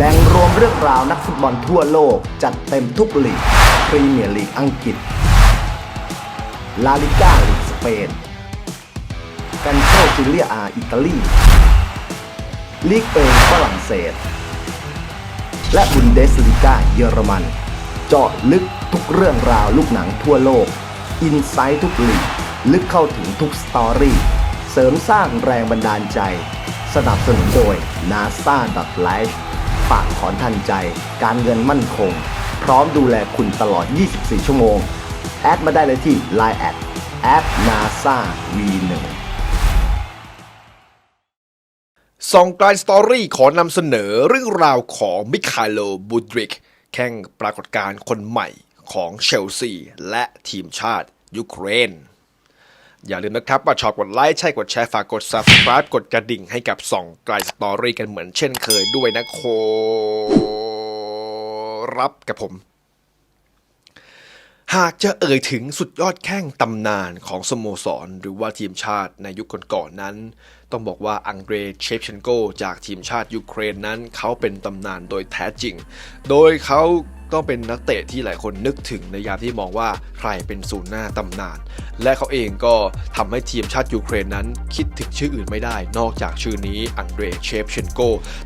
แหล่งรวมเรื่องราวนักฟุตบอลทั่วโลก จัดเต็มทุกลีกพรีเมียร์ลีกอังกฤษ ลาลิก้าลีกสเปน กันโชจิเลียอาอิตาลีลีกเองฝรั่งเศส และบุนเดสลิก้าเยอรมัน เจาะลึกทุกเรื่องราวลูกหนังทั่วโลก อินไซต์ทุกลีกลึกเข้าถึงทุกสตอรี่ เสริมสร้างแรงบันดาลใจ สนับสนุนโดย NASA Life ฝากถอนทันใจ การเงินมั่นคง พร้อมดูแลคุณตลอด 24 ชั่วโมง แอดมาได้เลยที่ Line แอดแอด NASA V1 ซองกลายสตอรี่ขอนำเสนอเรื่องราวของมิคาโลบูดริก แข่งปรากฏการณ์คนใหม่ของเชลซี และทีมชาติยูเครน อย่าลืมนะครับว่าชอบกดไลค์ใช่กดแชร์ฝากกด subscribe กดกระดิ่งให้กับส่องไกลสตอรี่กันเหมือนเช่นเคยด้วยนะโครับกับผม หากจะเอ่ยถึงสุดยอดแข้งตำนานของสโมสร หรือว่าทีมชาติในยุคก่อนๆนั้น ต้องบอกว่าอังเดรเชฟเชนโกจากทีมชาติยูเครนนั้น เขาเป็นตำนานโดยแท้จริง โดยเขา ต้องเป็นนักเตะที่หลายคนนึกถึงในยามที่มองว่าใครเป็นศูนย์หน้าตำนาน และเขาเองก็ทำให้ทีมชาติยูเครนนั้น คิดถึงชื่ออื่นไม่ได้ นอกจากชื่อนี้อังเดรเชฟเชนโก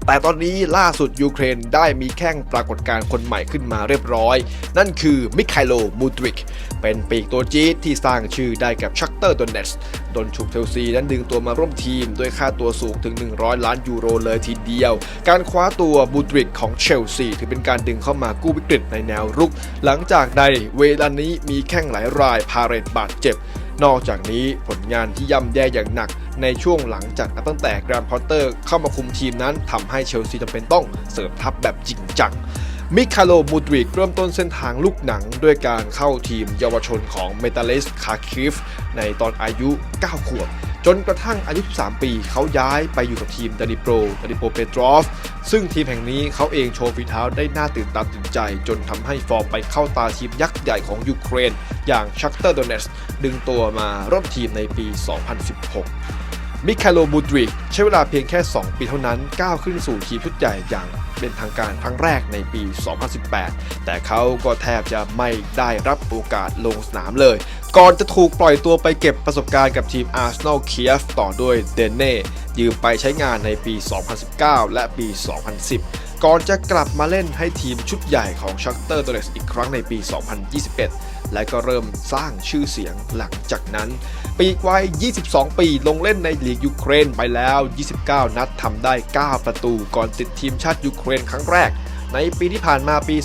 แต่ตอนนี้ล่าสุดยูเครนได้มีแข้งปรากฏการณ์คนใหม่ขึ้นมาเรียบร้อย นั่นคือมิคาโลมูดริก เป็นปีกตัวจี๊ดที่สร้างชื่อได้กับชักเตอร์ดอนเนสโดนฉุกเชลซีนั้นดึงตัวมาร่วมทีมด้วยค่าตัวสูงถึง 100 ล้านยูโรเลยทีเดียว การคว้าตัวบูดริกของเชลซีถือเป็นการดึงเข้ามากู้วิกฤตในแนวรุก หลังจากใดเวลานี้มีแข้งหลายรายพาเรตบาดเจ็บ นอกจากนี้ผลงานที่ย่ำแย่อย่างหนัก ในช่วงหลังจากนับตั้งแต่แกรนพอตเตอร์เข้ามาคุมทีมนั้นทำให้เชลซีจำเป็นต้องเสริมทัพแบบจริงจังมิคาโลมูดริกเริ่มต้นเส้นทางลูกหนังด้วยการเข้าทีมเยาวชนของเมตาเลสคาคิฟในตอนอายุ 9 ขวบ จนกระทั่งอายุ 13 ปี เขาย้ายไปอยู่กับทีมดานิโปรดานิโปรเปโตรฟ ซึ่งทีมแห่งนี้เขาเองโชว์ฝีเท้าได้น่าตื่นตาตื่นใจ จนทำให้ฟอร์มไปเข้าตาทีมยักษ์ใหญ่ของยูเครน อย่างชักเตอร์โดเนสดึงตัวมาร่วมทีมในปี 2016 มิคาโลบูดริกใช้เวลาเพียงแค่ 2 ปีเท่านั้นก้าวขึ้นสู่ทีมชุดใหญ่อย่างเป็นทางการครั้งแรกในปี 2018 แต่เขาก็แทบจะไม่ได้รับโอกาสลงสนามเลย ก่อนจะถูกปล่อยตัวไปเก็บประสบการณ์กับทีมอาร์เซนอลเคียฟต่อด้วยเดนเน่ยืมไปใช้งานในปี 2019 และปี 2010 ก่อนจะกลับมาเล่นให้ทีมชุดใหญ่ของชักเตอร์โดเรสอีกครั้งในปี 2021 และก็เริ่มสร้างชื่อเสียงหลังจากนั้น ปีกวัย 22 ปีลงเล่นในลีกยูเครนไปแล้ว 29 นัดทำได้ 9 ประตูก่อนติดทีมชาติยูเครนครั้งแรกในปีที่ผ่านมาปี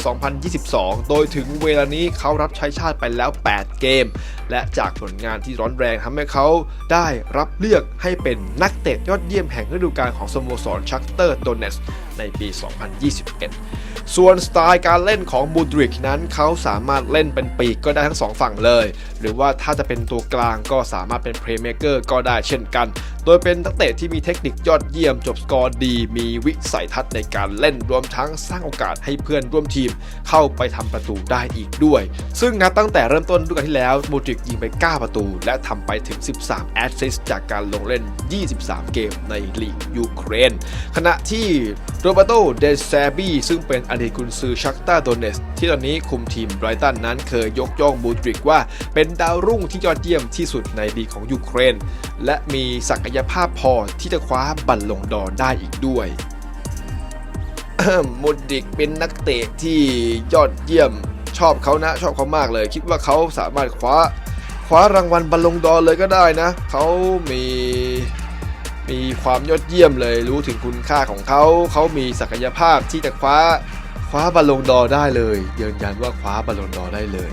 2022 โดยถึงเวลานี้เขารับใช้ชาติไปแล้ว 8 เกม และจากผลงานที่ร้อนแรงทำให้เขาได้รับเลือกให้เป็นนักเตะยอดเยี่ยมแห่งฤดูกาลของสโมสรชักเตอร์โดเนสในปี 2021 ส่วนสไตล์การเล่นของบูดริกนั้นเขาสามารถเล่นเป็นปีกก็ได้ทั้งสองฝั่งเลย หรือว่าถ้าจะเป็นตัวกลางก็สามารถเป็นเพลย์เมเกอร์ก็ได้เช่นกัน โดยเป็นนักเตะที่มีเทคนิคยอดเยี่ยม จบสกอร์ดี มีวิสัยทัศน์ในการเล่นรวมทั้งสร้างโอกาสให้เพื่อนร่วมทีม เข้าไปทำประตูได้อีกด้วย ซึ่งนับตั้งแต่เริ่มต้นฤดูกาลที่แล้วมูดริกยิงไป 9 ประตู และทำไปถึง 13 แอสซิสต์จากการลงเล่น 23 เกมในลีกยูเครน ขณะที่โรเบโต เดซาบีซึ่งเป็นอดีตกุนซือชักตาโดเนสที่ตอนนี้คุมทีมไบรตันนั้นเคยยกย่องบูดริกว่า เป็นดาวรุ่งที่ยอดเยี่ยมที่สุดในลีกของยูเครน และมีศักยภาพพอที่จะคว้าบัลลงดอได้อีกด้วยมูดริกเป็นนักเตะที่ยอดเยี่ยมชอบเขานะชอบเขามากเลย คิดว่าเขาสามารถคว้า คว้ารางวัลบัลลงดอร์เลยก็ได้นะ เขามีมีความยอดเยี่ยมเลยรู้ถึงคุณค่าของเขา เขามีศักยภาพที่จะคว้าคว้าบัลลงดอร์ได้เลยยืนยันว่าคว้าบัลลงดอร์ได้เลย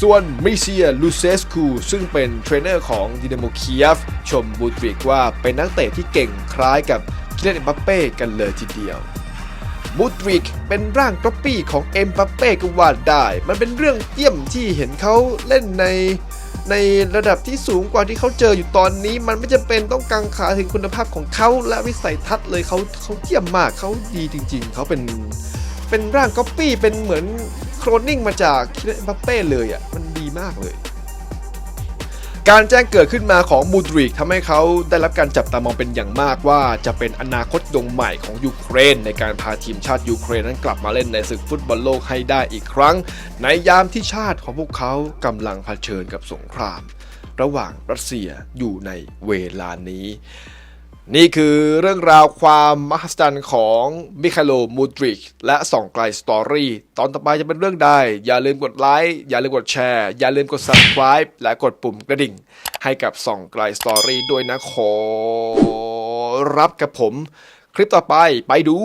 ส่วนมิเซียลูเซสคูซึ่งเป็นเทรนเนอร์ของดินาโมเคียฟชมบูตริกว่าเป็นนักเตะที่เก่งคล้ายกับคิเลนเอ็มบัปเป้กันเลยทีเดียว บูตริกเป็นร่างก๊อปปี้ของเอ็มบัปเป้ก็ว่าได้ มันเป็นเรื่องเยี่ยมที่เห็นเขาเล่นในในระดับที่สูงกว่าที่เขาเจออยู่ตอนนี้ มันไม่จำเป็นต้องกังขาถึงคุณภาพของเขาและวิสัยทัศน์เลยเขาเขาเยี่ยมมากเขาดีจริง ๆ เขาเป็นเป็นร่างก๊อปปี้เป็นเหมือนโคลนนิ่งมาจากคิเลนเอ็มบัปเป้เลยอะมันดีมากเลย การแจ้งเกิดขึ้นมาของมูดริกทำให้เขาได้รับการจับตามองเป็นอย่างมากว่าจะเป็นอนาคตดวงใหม่ของยูเครน ในการพาทีมชาติยูเครนนั้นกลับมาเล่นในศึกฟุตบอลโลกให้ได้อีกครั้ง ในยามที่ชาติของพวกเขากำลังเผชิญกับสงคราม ระหว่างรัสเซียอยู่ในเวลานี้ นี่คือเรื่องราวความมหัศจรรย์ของมิคาโลมูดริกและส่องไกลสตอรี่ตอนต่อไปจะเป็นเรื่องใด อย่าลืมกดไลค์อย่าลืมกดแชร์ อย่าลืมกด subscribe และกดปุ่มกระดิ่ง ให้กับส่องไกลสตอรี่ด้วยนะขอรับกับผม คลิปต่อไปไปดู